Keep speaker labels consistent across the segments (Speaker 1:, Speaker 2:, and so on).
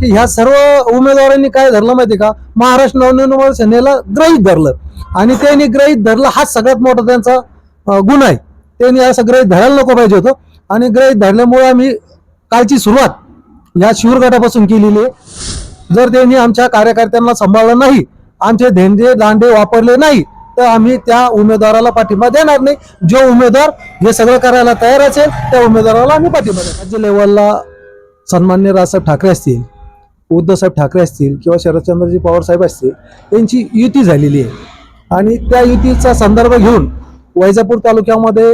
Speaker 1: की ह्या सर्व उमेदवारांनी काय धरलं माहिती का? महाराष्ट्र नवनिर्माण सेनेला ग्रहित धरलं. आणि त्यांनी ग्रहित धरलं हा सगळ्यात मोठा त्यांचा गुण आहे. त्यांनी असं ग्रहित धरायला नको पाहिजे होतं. आणि ग्रहित धरल्यामुळे आम्ही कालची सुरुवात या शिवरगटापासून केलेली आहे. जर त्यांनी आमच्या कार्यकर्त्यांना सांभाळलं नाही आमचे धेंडे दांडे वापरले नाही तर आम्ही त्या उमेदवाराला पाठिंबा देणार नाही. जो उमेदवार हे सगळं करायला तयार असेल त्या उमेदवाराला आम्ही पाठिंबा देणार. राज्य लेवलला सन्मान्य राजसाहेब ठाकरे असतील. उद्धवसाहेब ठाकरे असतील किंवा शरदचंद्रजी पवार साहेब असतील यांची युती झालेली आहे. आणि त्या युतीचा संदर्भ घेऊन वैजापूर तालुक्यामध्ये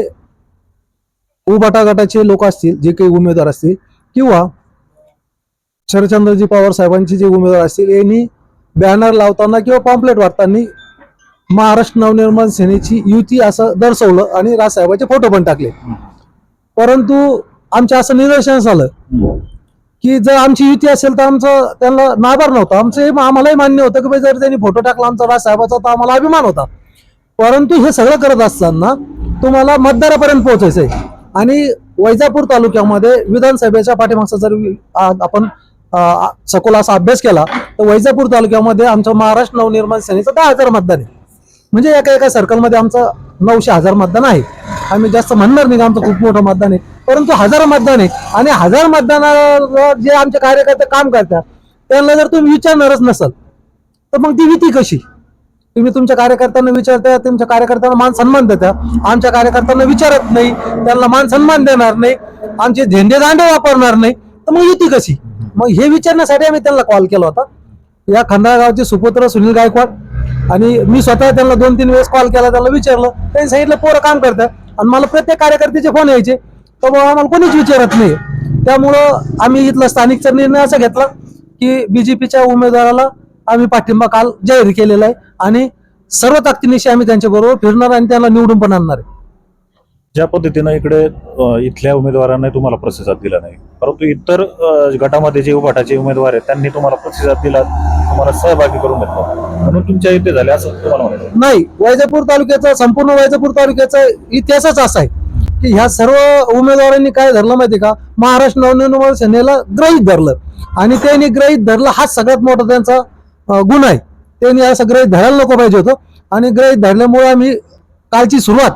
Speaker 1: उभाटा गटाचे लोक असतील जे काही उमेदवार असतील किंवा शरदचंद्रजी पवार साहेबांचे जे उमेदवार असतील यांनी बॅनर लावताना किंवा पॉम्पलेट वाटताना महाराष्ट्र नवनिर्माण सेनेची युती असं दर्शवलं आणि राजसाहेबांचे फोटो पण टाकले. परंतु आमच्या असं निदर्शनास आलं. की जर आमची युती असेल तर आमचं त्यांना नाबार नव्हतं. आमचं हे आम्हालाही मान्य होतं की बाई जर त्यांनी फोटो टाकला आमचा राजसाहेबाचा तर आम्हाला अभिमान होता. परंतु हे सगळं करत असताना तुम्हाला मतदारापर्यंत पोहोचायचं आहे आणि वैजापूर तालुक्यामध्ये विधानसभेच्या पाठीमागचा जर आपण सखोल असा अभ्यास केला तर वैजापूर तालुक्यामध्ये आमचं महाराष्ट्र नवनिर्माण सेनेचं दहा हजार मतदान आहे. म्हणजे एका एका सर्कलमध्ये आमचं नऊशे हजार मतदान आहे. आम्ही जास्त म्हणणार नाही आमचं खूप मोठं मतदान आहे. परंतु हजार मतदान आहे. आणि हजार मतदानावर जे आमचे कार्यकर्ते काम करतात त्यांना जर तुम्ही विचारणारच नसाल तर मग ती भीती कशी? तुम्ही तुमच्या कार्यकर्त्यांना विचारता तुमच्या कार्यकर्त्यांना मान सन्मान देता. आमच्या कार्यकर्त्यांना विचारत नाही त्यांना मान सन्मान देणार नाही आमचे झेंडे दांडे वापरणार नाही तर मग युती कशी? मग हे विचारण्यासाठी आम्ही त्यांना कॉल केला होता. या खंडाळा गावचे सुपुत्र सुनील गायकवाड आणि मी स्वतः त्यांना दोन तीन वेळेस कॉल केला त्यांना विचारलं. त्यांनी सांगितलं पोरं काम करतात. आणि मला प्रत्येक कार्यकर्त्याचे फोन यायचे. तर मग आम्हाला कोणीच विचारत नाही. त्यामुळं आम्ही इथला स्थानिकचा निर्णय असा घेतला की बीजेपीच्या उमेदवाराला आम्ही पाठिंबा काल जाहीर केलेला आहे. आणि सर्व ताकदीनिशी आम्ही त्यांच्या बरोबर फिरणार आणि त्यांना निवडून पण आणणार आहे.
Speaker 2: ज्या पद्धतीनं इकडे इथल्या उमेदवारांनी तुम्हाला प्रतिसाद दिला नाही परंतु इतर गटामध्ये जे गटाचे उमेदवार आहेत त्यांनी तुम्हाला प्रतिसाद दिला. तुम्हाला सहभागी करून घेतला म्हणून तुमच्या इथे झाले असं तुम्हाला म्हणायचं
Speaker 1: नाही वैजापूर तालुक्याचा संपूर्ण वैजापूर तालुक्याचा इतिहासच असा आहे की ह्या सर्व उमेदवारांनी काय धरलं माहिती का? महाराष्ट्र नवनिर्माण सेनेला ग्रहित धरलं. आणि त्यांनी ग्रहित धरलं हा सगळ्यात मोठा त्यांचा गुण आहे. त्यांनी असं ग्रहित धरायला नको पाहिजे होतं. आणि ग्रहित धरल्यामुळे आम्ही कालची सुरुवात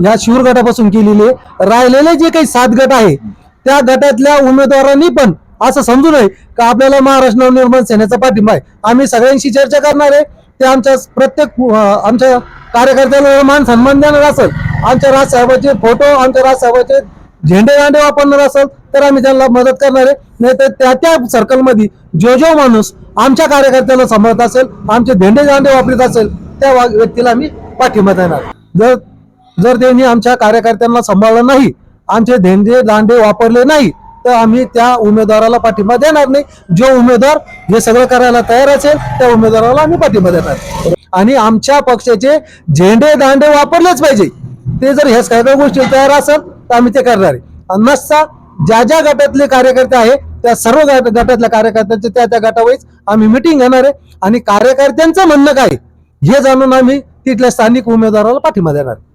Speaker 1: या शिवर गटापासून केलेली आहे. राहिलेले जे काही सात गट आहे त्या गटातल्या उमेदवारांनी पण असं समजू नये का आपल्याला महाराष्ट्र नवनिर्माण सेनेचा पाठिंबा आहे. आम्ही सगळ्यांशी चर्चा करणार आहे. ते आमच्या प्रत्येक आमच्या कार्यकर्त्यांना मान सन्मान देणार असेल. आमच्या राजसाहेबाचे फोटो आमच्या राजसाहेबाचे झेंडे दांडे वापरणार असेल तर आम्ही त्यांना मदत करणार आहे. नाही तर त्या त्या सर्कलमध्ये जो जो माणूस आमच्या कार्यकर्त्याला सांभाळत असेल आमचे झेंडे दांडे वापरत असेल त्या व्यक्तीला आम्ही पाठिंबा देणार. जर जर त्यांनी आमच्या कार्यकर्त्यांना सांभाळलं नाही आमचे झेंडे दांडे वापरले नाही तर आम्ही त्या उमेदवाराला पाठिंबा देणार नाही. जो उमेदवार हे सगळं करायला तयार असेल त्या उमेदवाराला आम्ही पाठिंबा देणार. आणि आमच्या पक्षाचे झेंडे दांडे वापरलेच पाहिजे. ते जर ह्या सगळ्या गोष्टी तयार असेल तर आम्ही ते करणार आहे. आणि नसता ज्या ज्या गटातले कार्यकर्ते आहे त्या सर्व गट- गटातल्या कार्यकर्त्यांचे त्या त्या गटावाईज आम्ही मिटिंग घेणार आहे. आणि कार्यकर्त्यांचं म्हणणं काय हे जाणून आम्ही तिथल्या स्थानिक उमेदवाराला पाठिंबा देणार आहे.